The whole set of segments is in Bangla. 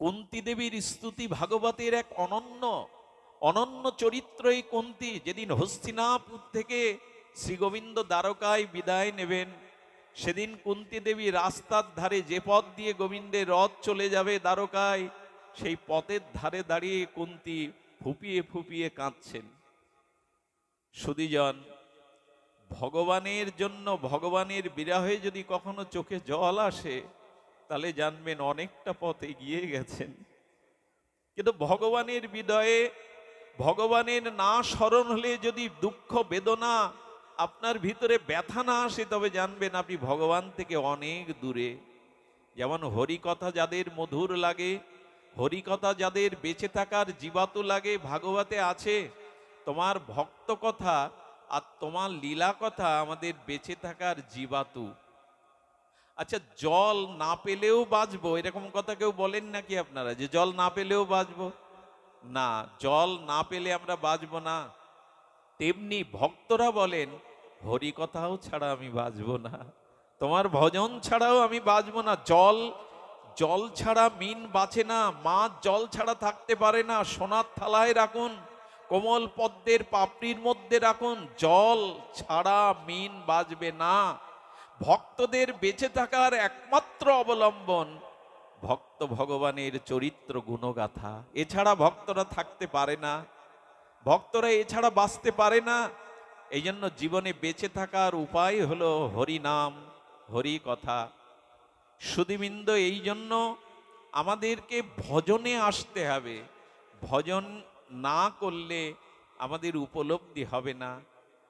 কুন্তি দেবীর স্তুতি ভাগবতের এক অনন্য অনন্য চরিত্র এই কুন্তি। যেদিন হস্তিনাপুর থেকে শ্রীগোবিন্দ দ্বারকায় বিদায় নেবেন, সেদিন কুন্তি দেবী রাস্তার ধারে যে পথ দিয়ে গোবিন্দের রথ চলে যাবে দ্বারকায়, সেই পথের ধারে দাঁড়িয়ে কুন্তি ফুপিয়ে ফুপিয়ে কাঁদছেন। সুদীজন, ভগবানের জন্য ভগবানের বিরাহে যদি কখনো চোখে জল আসে তাহলে জানবেন অনেকটা পথ এগিয়ে গেছেন। কিন্তু ভগবানের বিদয়ে, ভগবানের না স্মরণ হলে যদি দুঃখ, বেদনা আপনার ভিতরে ব্যথা না আসে, তবে জানবেন আপনি ভগবান থেকে অনেক দূরে। যেমন হরিকথা যাদের মধুর লাগে, হরিকথা যাদের বেঁচে থাকার জীবাতু লাগে, ভাগবতে আছে, তোমার ভক্ত কথা আর তোমার লীলা কথা আমাদের বেঁচে থাকার জীবাতু। আচ্ছা জল না পেলেও বাঁচবো? এরকম কথা কেউ বলেন নাকি আপনারা যে জল না পেলেও বাঁচবো? না, জল না পেলে আমরা বাঁচবো না। তেমনি ভক্তরা বলেন, হরি কথাও ছাড়া আমি বাঁচবো না। তোমার ভজন ছাড়াও আমি বাঁচবো না। জল জল ছাড়া মিন বাঁচে না। মাছ জল ছাড়া থাকতে পারে না। সোনার থালায় রাখুন। কোমল পদ্মের পাপড়ির মধ্যে রাখুন। জল ছাড়া মিন বাঁচবে না। ভক্তদের বেঁচে থাকার একমাত্র অবলম্বন ভক্ত ভগবানের চরিত্র গুণগাথা। এছাড়া ভক্তরা থাকতে পারে না। ভক্তরা এছাড়া বাঁচতে পারে না। এই জন্য জীবনে বেঁচে থাকার উপায় হলো হরি নাম হরি কথা। সুদীবৃন্দ এই জন্য আমাদেরকে ভজনে আসতে হবে। ভজন না করলে আমাদের উপলব্ধি হবে না।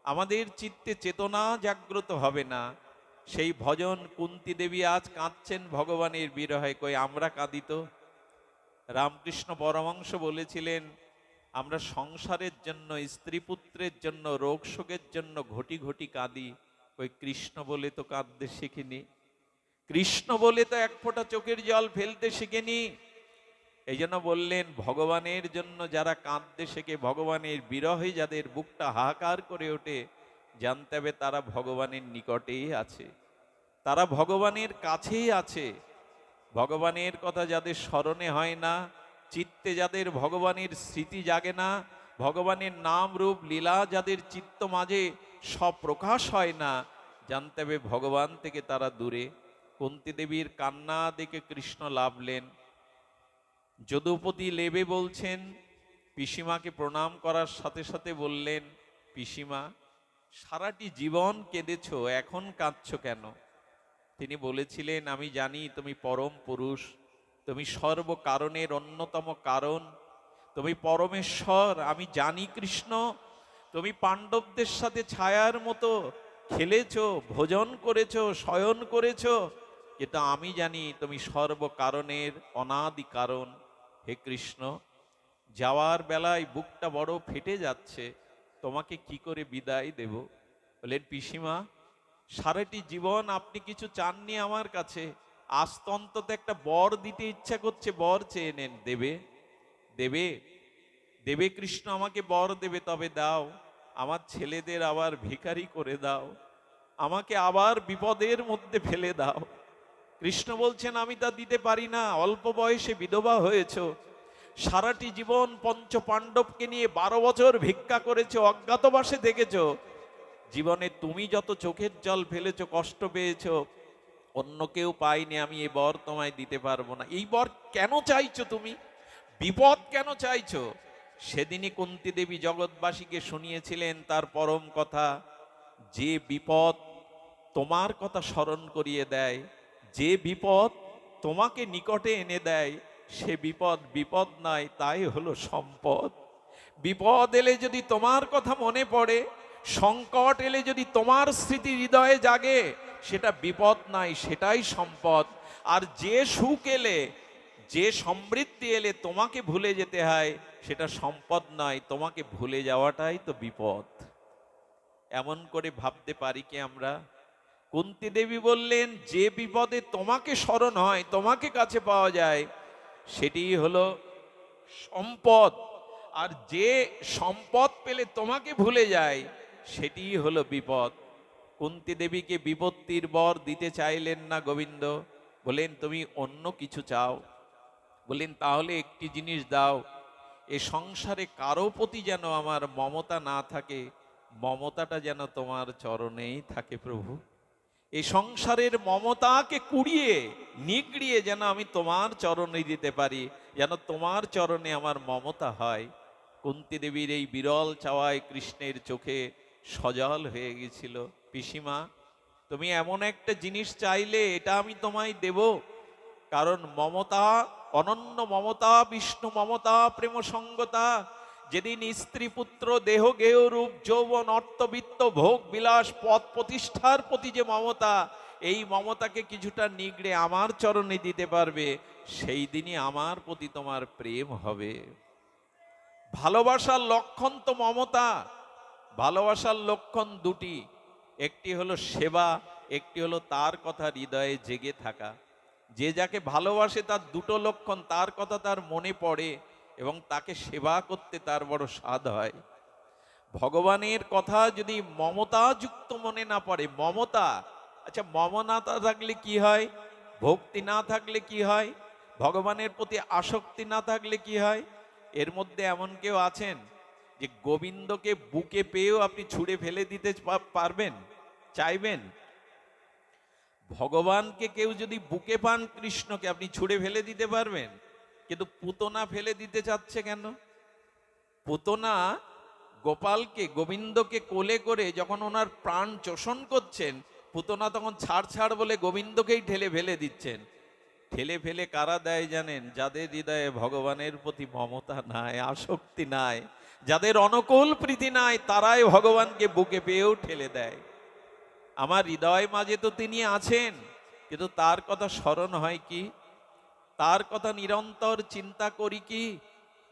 আমাদের চিত্তে চেতনা জাগ্রত হবে না। সেই ভজন কুন্তি দেবী আজ কাঁদছেন ভগবানের বিরহে, কই আমরা কাঁদিত? রামকৃষ্ণ পরমাংশ বলেছিলেন, আমরা সংসারের জন্য স্ত্রী পুত্রের জন্য রোগ শোকের জন্য ঘটি ঘটি কাঁদি। ওই কৃষ্ণ বলে তো কাঁদতে শিখিনি। কৃষ্ণ বলে তো এক ফোঁটা চোখের জল ফেলতে শিখিনি। এই জন্য বললেন, ভগবানের জন্য যারা কাঁদতে শেখে, ভগবানের বিরহে যাদের বুকটা হাহাকার করে ওঠে জানতে হবে তারা ভগবানের নিকটেই আছে। তারা ভগবানের কাছেই আছে। ভগবানের কথা যাদের স্মরণে হয় না, চিত্তে যাদের ভগবানের স্মৃতি জাগে না, ভগবানের নাম রূপ লীলা যাদের চিত্ত মাঝে প্রকাশ হয় না, জানতে হবে ভগবান থেকে তারা দূরে। কুন্তি দেবীর কান্না দেখে কৃষ্ণ লাভলেন যদুপতি লেবে বলছেন, পিসিমাকে প্রণাম করার সাথে সাথে বললেন, পিসিমা সারাটি জীবন কেঁদেছ, এখন কাঁদছ কেন? তিনি বলেছিলেন, আমি জানি তুমি পরম পুরুষ, তুমি সর্বকারণের অন্যতম কারণ, তুমি পরমেশ্বর, আমি জানি কৃষ্ণ, তুমি পাণ্ডবদের সাথে ছায়ার মতো খেলেছ, ভোজন করেছ, শয়ন করেছ, কিন্তু আমি জানি তুমি সর্বকারণের অনাদি কারণ। হে কৃষ্ণ, যাওয়ার বেলায় বুকটা বড় ফেটে যাচ্ছে তোমাকে কি করে বিদায় দেব? বলেন, পিসিমা, সারাটি জীবন আপনি কিছু চাননি আমার কাছে। আজ তো অন্তত একটা বর দিতে ইচ্ছা করছে, বর চেয়ে নেন। দেবে? দেবে? দেবে কৃষ্ণ আমাকে বর দেবে, তবে দাও। আমার ছেলেদের আবার ভিখারি করে দাও। আমাকে আবার বিপদের মধ্যে ফেলে দাও। কৃষ্ণ বলছেন, আমি তা দিতে পারি না। অল্প বয়সে বিধবা হয়েছ। সারাটি জীবন পঞ্চ পাণ্ডবকে নিয়ে বারো বছর ভিক্ষা করেছ, অজ্ঞাতবাসে দেখেছ। জীবনে তুমি যত চোখের জল ফেলেছো, কষ্ট পেয়েছ, অন্য কেউ পাইনি, আমি এই বর তোমায় দিতে পারব না। এই বর কেন চাইছো তুমি? বিপদ কেন চাইছো? সেদিনই কুন্তি দেবী জগৎবাসীকে শুনিয়েছিলেন তার পরম কথা, যে বিপদ তোমার কথা স্মরণ করিয়ে দেয়, যে বিপদ তোমাকে নিকটে এনে দেয় সে বিপদ বিপদ নয় তাই হলো সম্পদ। বিপদ এলে যদি তোমার কথা মনে পড়ে, সংকট এলে যদি তোমার স্মৃতি হৃদয়ে জাগে, সেটা বিপদ নাই, সেটাই সম্পদ। আর যে সুখ এলে, যে সমৃদ্ধি এলে তোমাকে ভুলে যেতে হয়, সেটা সম্পদ নয় তোমাকে ভুলে যাওয়াটাই তো বিপদ। এমন করে ভাবতে পারি কি আমরা? কুন্তি দেবী বললেন, যে বিপদে তোমাকে স্মরণ হয়, তোমাকে কাছে পাওয়া যায় সেটি হলো সম্পদ। আর যে সম্পদ পেলে তোমাকে ভুলে যায়, সেটি হলো বিপদ। কুন্তি দেবীকে বিপত্তির বর দিতে চাইলেন না গোবিন্দ। বলেন, তুমি অন্য কিছু চাও? বললেন তাহলে একটি জিনিস দাও। এ সংসারে কারও প্রতি যেন আমার মমতা না থাকে, মমতাটা যেন তোমার চরণেই থাকে প্রভু। এই সংসারের মমতাকে কুড়িয়ে, নিগড়িয়ে যেন আমি তোমার চরণে দিতে পারি, যেন তোমার চরণে আমার মমতা হয়। কুন্তি দেবীর এই বিরল চাওয়ায় কৃষ্ণের চোখে সজল হয়ে গেছিল। পিসিমা, তুমি এমন একটা জিনিস চাইলে এটা আমি তোমায় দেব। কারণ মমতা, অনন্য মমতা, বিষ্ণু মমতা প্রেম সঙ্গতা যেদিন স্ত্রী পুত্র দেহ গেহ রূপ, যৌবন অর্থবিত্ত ভোগ, বিলাস, পদ প্রতিষ্ঠার প্রতি যে মমতা, এই মমতাকে কিছুটা নিগড়ে আমার চরণে দিতে পারবে, সেই দিনই আমার প্রতি তোমার প্রেম হবে। ভালোবাসার লক্ষণ তো মমতা, ভালোবাসার লক্ষণ দুটি। একটি হলো সেবা, একটি হলো তার কথা হৃদয়ে জেগে থাকা। যে যাকে ভালোবাসে তার দুটো লক্ষণ, তার কথা তার মনে পড়ে এবং তাকে সেবা করতে তার বড় স্বাদ হয়। ভগবানের কথা যদি মমতা যুক্ত মনে না পড়ে, মমতা আচ্ছা মমনাতা থাকলে কি হয়? ভক্তি না থাকলে কি হয়? ভগবানের প্রতি আসক্তি না থাকলে কি হয়? এর মধ্যে এমন কেউ আছেন যে গোবিন্দকে বুকে পেয়েও আপনি ছুঁড়ে ফেলে দিতে পারবেন, চাইবেন? ভগবানকে কেউ যদি বুকে পান কৃষ্ণকে, আপনি ছুঁড়ে ফেলে দিতে পারবেন? কিন্তু পুতনা ফেলে দিতে চাচ্ছে কেন? পুতনা গোপালকে, গোবিন্দকে কোলে করে যখন ওনার প্রাণ চোষণ করছেন, পুতনা তখন ছাড় ছাড় বলে গোবিন্দকেই ঠেলে ফেলে দিচ্ছেন। ঠেলে ফেলে কারা দেয় জানেন? যাদের হৃদয়ে ভগবানের প্রতি মমতা নাই, আসক্তি নাই, যাদের অনুকূল প্রীতি নাই, তারাই ভগবানকে বুকে পেয়েও ঠেলে দেয়। আমার হৃদয় মাঝে তো তিনি আছেন, কিন্তু তার কথা স্মরণ হয় কি? তার কথা নিরন্তর চিন্তা করি কি?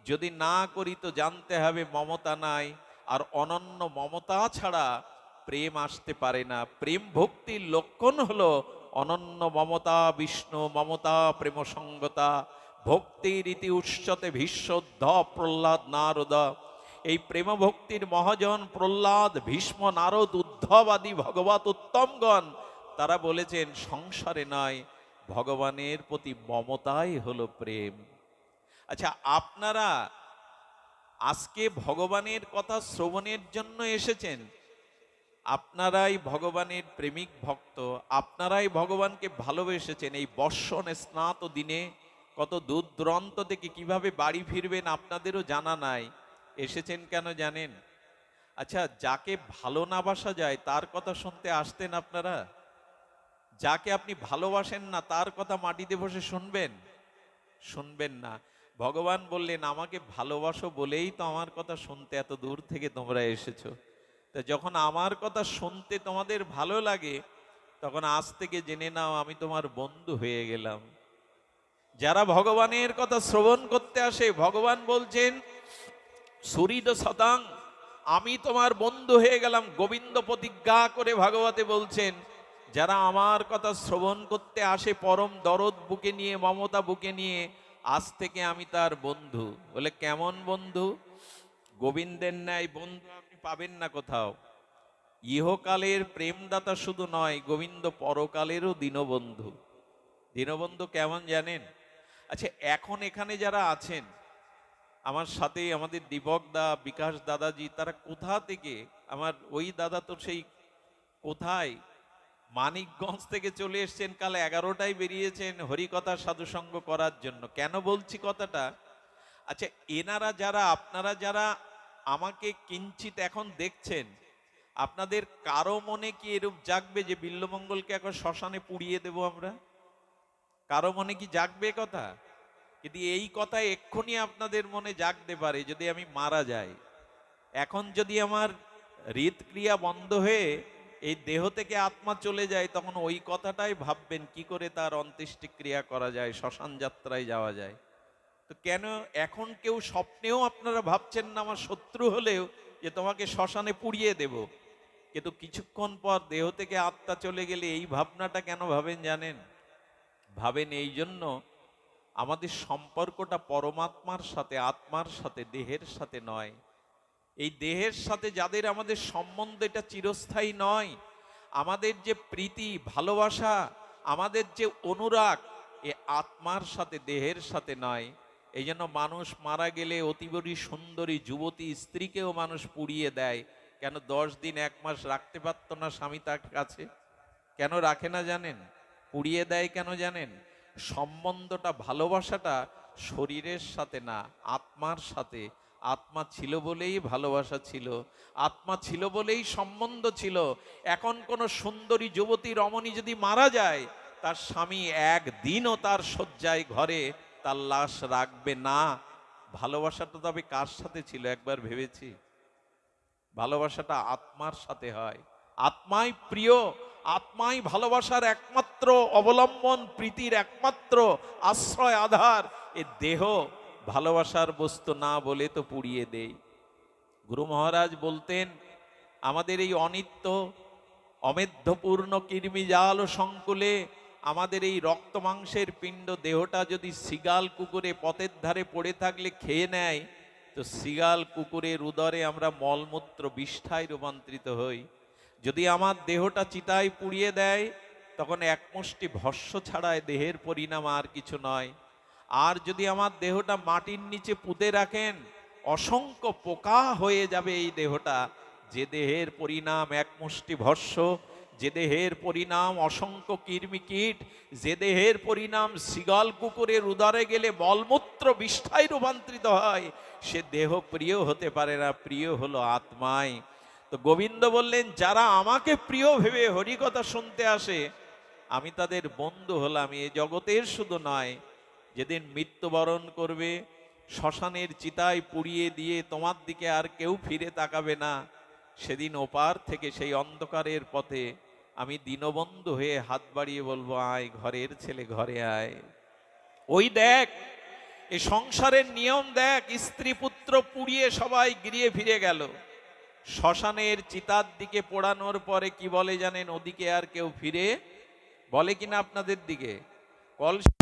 যদি না করি তো জানতে হবে মমতা নাই। আর অনন্য মমতা ছাড়া প্রেম আসতে পারে না। প্রেম ভক্তির লক্ষণ হলো অনন্য মমতা, বিষ্ণু মমতা প্রেম সঙ্গতা ভক্তির ইতি উৎসতে ভীষ্মদ্ধ প্রহ্লাদ নারদ। এই প্রেম ভক্তির মহাজন প্রহ্লাদ, ভীষ্ম নারদ, উদ্ধবাদী ভগবত উত্তমগণ, তারা বলেছেন, সংসারে নয়। ভগবানের প্রতি মমতাই হলো প্রেম। আচ্ছা আপনারা আজকে ভগবানের কথা শ্রবণের জন্য এসেছেন। আপনারাই ভগবানের প্রেমিক ভক্ত, আপনারাই ভগবানকে ভালোবেসেছেন। এই বর্ষণ স্নাত দিনে কত দূর দূরান্ত থেকে কীভাবে বাড়ি ফিরবেন আপনাদেরও জানা নাই। এসেছেন কেন জানেন? আচ্ছা যাকে ভালো না বাসা যায়, তার কথা শুনতে আসতেন আপনারা? যাকে আপনি ভালোবাসেন না, তার কথা মাটিতে বসে শুনবেন? শুনবেন না। ভগবান বললেন, আমাকে ভালোবাসো বলেই তো আমার কথা শুনতে এত দূর থেকে তোমরা এসেছ। তা যখন আমার কথা শুনতে তোমাদের ভালো লাগে, তখন আজ থেকে জেনে নাও, আমি তোমার বন্ধু হয়ে গেলাম। যারা ভগবানের কথা শ্রবণ করতে আসে, ভগবান বলছেন সুরিদ শতাং আমি তোমার বন্ধু হয়ে গেলাম। গোবিন্দ প্রতিজ্ঞা করে ভাগবতে বলছেন যারা আমার কথা শ্রবণ করতে আসে, পরম দরদ বুকে নিয়ে, মমতা বুকে নিয়ে, আজ থেকে আমি তার বন্ধু। বলে, কেমন বন্ধু? গোবিন্দের ন্যায় বন্ধু আপনি পাবেন না কোথাও। ইহকালের প্রেমদাতা শুধু নয়, গোবিন্দ পরকালেরও দীনবন্ধু। দীনবন্ধু কেমন জানেন? আচ্ছা এখন এখানে যারা আছেন, আমার সাথে আমাদের দীপক দা, বিকাশ দাদাজি, তারা কোথা থেকে? আমার ওই দাদা তো সেই কোথায়? মানিকগঞ্জ থেকে চলে এসছেন, কাল এগারোটায় বেরিয়েছেন হরিকথা সাধুসঙ্গ করার জন্য। কেন বলছি কথাটা? আচ্ছা এনারা যারা, আপনারা যারা আমাকে কিঞ্চিত এখন দেখছেন, আপনাদের কারও মনে কি এরূপ জাগবে যে বিল্লমঙ্গলকে এখন শ্মশানে পুড়িয়ে দেব আমরা? কারও মনে কি জাগবে কথা? কিন্তু এই কথা এক্ষুনি আপনাদের মনে জাগতে পারে, যদি আমি মারা যাই, এখন যদি আমার হৃদক্রিয়া বন্ধ হয়ে এই দেহ থেকে আত্মা চলে যায়, তখন ওই কথাটাই ভাববেন, কি করে তার অন্ত্যেষ্টিক্রিয়া করা যায়, শ্মশান যাত্রায় যাওয়া যায়। তো কেন এখন কেউ স্বপ্নেও আপনারা ভাবছেন না, আমার শত্রু হলেও যে তোমাকে শ্মশানে পুড়িয়ে দেব। কিন্তু কিছুক্ষণ পর দেহ থেকে আত্মা চলে গেলে এই ভাবনাটা কেন ভাবেন জানেন? ভাবেন এই জন্য আমাদের সম্পর্কটা পরমাত্মার সাথে, আত্মার সাথে, দেহের সাথে নয়। এই দেহের সাথে যাদের আমাদের সম্বন্ধ এটা চিরস্থায়ী নয়, আমাদের যে প্রীতি, ভালোবাসা, আমাদের যে অনুরাগ, এ আত্মার সাথে, দেহের সাথে নয়। এই জন্য মানুষ মারা গেলে অতিবরী সুন্দরী যুবতী স্ত্রীকেও মানুষ পুড়িয়ে দেয়। কেন দশ দিন, এক মাস রাখতে পারতো না স্বামী তার কাছে? কেন রাখে না জানেন? পুড়িয়ে দেয় কেন জানেন? সম্বন্ধটা, ভালোবাসাটা শরীরের সাথে না, আত্মার সাথে। আত্মা ছিল বলেই ভালোবাসা ছিল, আত্মা ছিল বলেই সম্বন্ধ ছিল। এখন কোন সুন্দরী যুবতী রমণী যদি মারা যায়, তার স্বামী একদিনও তার শয্যায় ঘরে তার লাশ রাখবে না। ভালোবাসাটা তবে কার সাথে ছিল একবার ভেবেছি? ভালোবাসাটা আত্মার সাথে হয়। আত্মাই প্রিয়, আত্মাই ভালোবাসার একমাত্র অবলম্বন, প্রীতির একমাত্র আশ্রয়, আধার। এ দেহ ভালোবাসার বস্তু না বলে তো পুড়িয়ে দেই। গুরু মহারাজ বলতেন, আমাদের এই অনিত্য, অমেধ্যপূর্ণ কৃমি জাল সংকুলে, আমাদের এই রক্ত মাংসের পিণ্ড দেহটা যদি সিগাল কুকুরে পথের ধারে পড়ে থাকলে খেয়ে নেয়, তো সিগাল কুকুরের উদরে আমরা মলমূত্র বিষ্ঠায় রূপান্তরিত হই। যদি আমার দেহটা চিতায় পুড়িয়ে দেয়, তখন এক মুষ্টি ভস্য ছাড়ায় দেহের পরিণাম আর কিছু নয়। আর যদি আমার দেহটা মাটির নিচে পুঁতে রাখেন, অসংখ্য পোকা হয়ে যাবে এই দেহটা। যে দেহের পরিণাম এক মুষ্টি ভস্য, যে দেহের পরিণাম অসংখ্য কীট, যে দেহের পরিণাম সিগাল কুকুরের উদারে গেলে মলমূত্র বিষ্ঠায় রূপান্তরিত হয়, সে দেহ প্রিয় হতে পারে না, প্রিয় হলো আত্মায়। তো গোবিন্দ বললেন, যারা আমাকে প্রিয় ভেবে হরিকথা শুনতে আসে, আমি তাদের বন্ধু হলাম, এ জগতের শুধু নয় যেদিন মৃত্যুবরণ করবে, শ্মশানের চিতায় পুড়িয়ে দিয়ে তোমার দিকে আর কেউ ফিরে তাকাবে না। সেদিন ওপার থেকে সেই অন্ধকারের পথে আমি দীনবন্ধু হয়ে হাত বাড়িয়ে বলব, আয় ঘরের ছেলে, ঘরে আয়। ওই দেখ এই সংসারের নিয়ম দেখ, স্ত্রী পুত্র পুড়িয়ে সবাই গিরিয়ে ফিরে গেল। শ্মশানের চিতার দিকে পোড়ানোর পরে কি বলে জানেন, ওদিকে আর কেউ ফিরে? বলে কিনা আপনাদের দিকে? কলসি